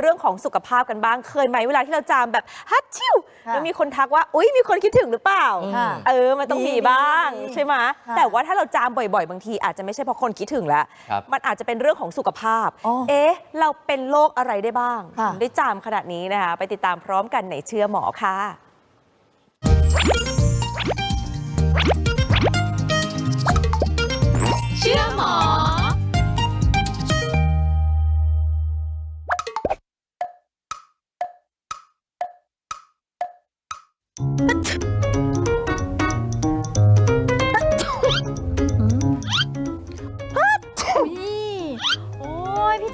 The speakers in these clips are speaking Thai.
เรื่องของสุขภาพกันบ้างเคยไหมเวลาที่เราจามแบบฮัตชิวค่ะแล้วมีคนทักว่าอุ้ยมีคนคิดถึงหรือเปล่าค่ะเออมันต้องมีมีบ้างมีใช่ไหมค่ะแต่ว่าถ้าเราจามบ่อยๆ บางทีอาจจะไม่ใช่เพราะคนคิดถึงแล้วครับมันอาจจะเป็นเรื่องของสุขภาพอ๋อเอ๊ะ เราเป็นโรคอะไรได้บ้างค่ะถึงได้จามขนาดนี้นะคะไปติดตามพร้อมกันในเชื่อหมอค่ะ นี่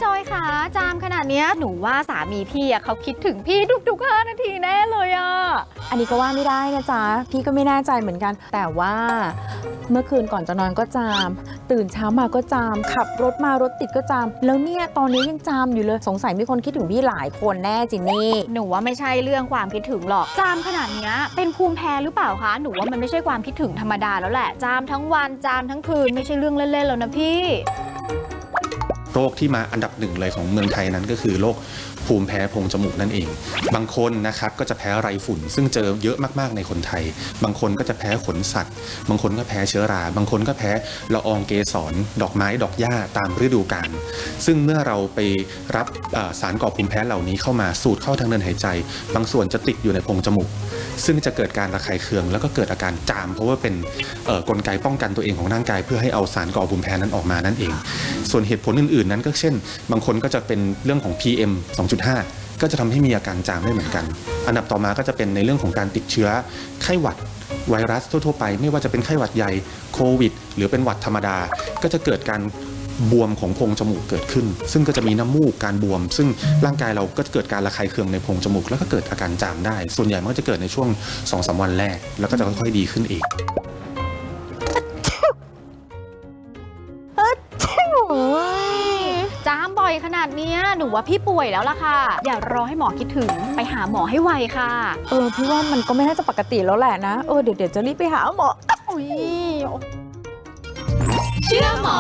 จอยค่ะ จามขนาดเนี้ยหนูว่าสามีพี่อะเขาคิดถึงพี่ทุกๆห้านาทีแน่เลยอะอันนี้ก็ว่าไม่ได้นะจ๊ะ พี่ก็ไม่แน่ใจเหมือนกัน แต่ว่าเมื่อคืนก่อนจะนอนก็จาม ตื่นเช้ามาก็จาม ขับรถมารถติดก็จาม แล้วเนี่ยตอนนี้ยังจามอยู่เลย สงสัยมีคนคิดถึงพี่หลายคนแน่จินนี่ หนูว่าไม่ใช่เรื่องความคิดถึงหรอก จามขนาดเนี้ยเป็นภูมิแพ้หรือเปล่าคะ หนูว่ามันไม่ใช่ความคิดถึงธรรมดาแล้วแหละ จามทั้งวัน จามทั้งคืน ไม่ใช่เรื่องเล่นๆแล้วนะพี่ โรคที่มาอันดับหนึ่งเลยของเมืองไทยนั้นก็คือโรคภูมิแพ้โพรงจมูกนั่นเอง บางคนนะครับก็จะแพ้ไรฝุ่น ซึ่งเจอเยอะมากๆในคนไทย บางคนก็จะแพ้ขนสัตว์ บางคนก็แพ้เชื้อรา บางคนก็แพ้ละอองเกสรดอกไม้ดอกหญ้าตามฤดูกาลซึ่งเมื่อเราไปรับสารก่อภูมิแพ้เหล่านี้เข้ามาสูดเข้าทางเดินหายใจ บางส่วนจะติดอยู่ในโพรงจมูก ซึ่งจะเกิดการระคายเคือง แล้วก็เกิดอาการจาม เพราะว่าเป็นกลไกป้องกันตัวเองของร่างกาย เพื่อให้เอาสารก่อภูมิแพ้นั้นออกมานั่นเอง ส่วนเหตุผลอื่นๆนั้นก็เช่น บางคนก็จะเป็นเรื่องของ PM 2.5 ก็จะทำให้มีอาการจามได้เหมือนกัน อันดับต่อมาก็จะเป็นในเรื่องของการติดเชื้อไข้หวัดไวรัสทั่วๆไป ไม่ว่าจะเป็นไข้หวัดใหญ่โควิด หรือเป็นหวัดธรรมดา ก็จะเกิดการบวมของโพรงจมูกเกิดขึ้น ซึ่งก็จะมีน้ำมูกการบวม ซึ่งร่างกายเราก็จะเกิดการระคายเคืองในโพรงจมูก แล้วก็เกิดอาการจามได้ ส่วนใหญ่มันก็จะเกิดในช่วง2อสวันแรก แล้วก็จะค่อยๆดีขึ้นเองามบ่อยขนาดเนี้ยหนูว่าพี่ป่วยแล้วล่ะค่ะ อย่ารอให้หมอคิดถึงไปหาหมอให้ไวค่ะ เออพี่ว่ามันก็ไม่น่าจะปกติแล้วแหละนะ เออเดี๋ยวเดี๋ยวจะรีบไปหาหมอ อุ้ยเชื่อหมอ